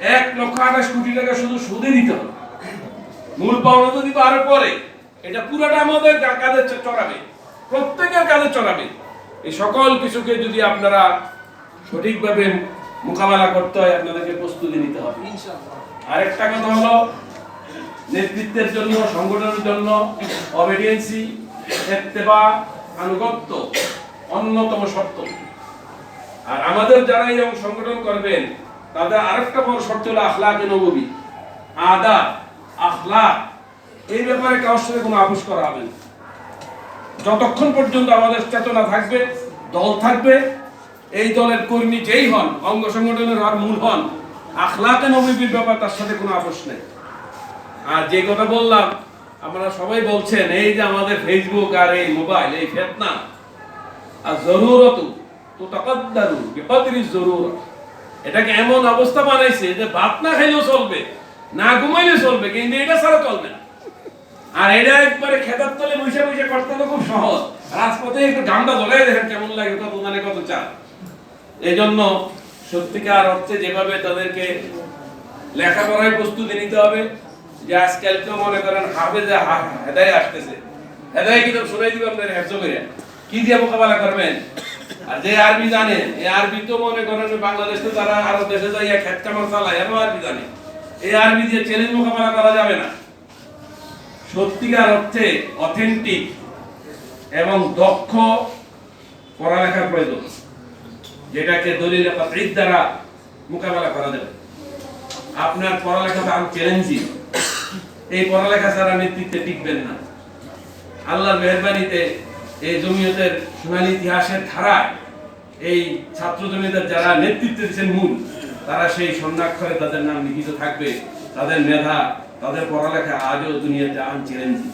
এক লক্ষ আঠাশ কোটি টাকা শুধু সুদে দিতে হবে। মূল পাওনা তো দিব আরও পরে। এটা পুরোটা আমাদের চ- চড়াবে। প্রত্যেকের কাঁধে চড়াবে। এই সকল কিছুকে যদি আপনারা সঠিকভাবে মোকাবেলা করতে হয় আপনাদেরকে প্রস্তুতি নিতে হবে। আরেকটা কথা হলো নেতৃত্বের জন্য সংগঠনের জন্য অবিডিয়েন্সি এত্তেবা আনুগত্য অন্যতম শর্ত। আর আমাদের যারা এই সংগঠন করবেন তাদের আরেকটা বড় শর্ত হলো আখলাকে নবী আদা আখলাক, এই ব্যাপারে কারোর সাথে কোনো আপোষ করা হবে না। যতক্ষণ পর্যন্ত আমাদের চেতনা থাকবে, দল থাকবে, এই দলের কর্মী যেই হন, অঙ্গ সংগঠনের হন মূল হন, আখলাকে নবীর ব্যাপার তার সাথে কোনো আপোষ নেই। আর যে কথা বললাম, আপনারা সবাই বলছেন, এই যে আমাদের ফেসবুক আর এই মোবাইল এই ফেতনা, আর জরুরত, তো তাকাদ্দারু বিকদরি জরুরত। এটাকে এমন অবস্থা বানাইছে যে ভাত না খাইলেও চলবে, না ঘুমাইলেও চলবে, কিন্তু এটা ছাড়া চলবে না। আর এটা একবারে খেতার তলে বসে বসে করতে তো খুব সহজ। রাজপথে একটু গামটা ধরে দেখেন কেমন লাগে, কত মানে কত চাল। এই জন্য সত্যিকার অর্থে যেভাবে তাদেরকে লেখাপড়ায় প্রস্তুতি নিতে হবে, যে আজকাল তো মনে করেন হাফেজে হেদায় আসতেছে। হেদায় কিন্তু শুনাই দিবেন আপনার করে কি দিয়ে মোকাবেলা করবেন? আর যে আরবি জানে, এই আরবি তো মনে করেন বাংলাদেশ তো তারা দেশে যাইয়া চালায় আরবি জানে। এই আরবি দিয়ে চ্যালেঞ্জ মোকাবেলা করা যাবে না। সত্যিকার অর্থে অথেন্টিক এবং দক্ষ পড়ালেখার প্রয়োজন, যেটাকে দলিল পাত্রিক দ্বারা মোকাবেলা করা যাবে। আপনার পড়ালেখা আরও চ্যালেঞ্জিং এই পড়ালেখা ছাড়া নেতৃত্বে টিকবেন না। আল্লাহর মেহরবানিতে এই জমিয়তের সোনালী ইতিহাসের ধারায় এই ছাত্র জমিয়তের যারা নেতৃত্ব দিচ্ছেন মূল, তারা সেই স্বর্ণাক্ষরে তাদের নাম লিখিত থাকবে। তাদের মেধা, তাদের পড়ালেখা আজও দুনিয়াতে আনচ্যালেঞ্জিং।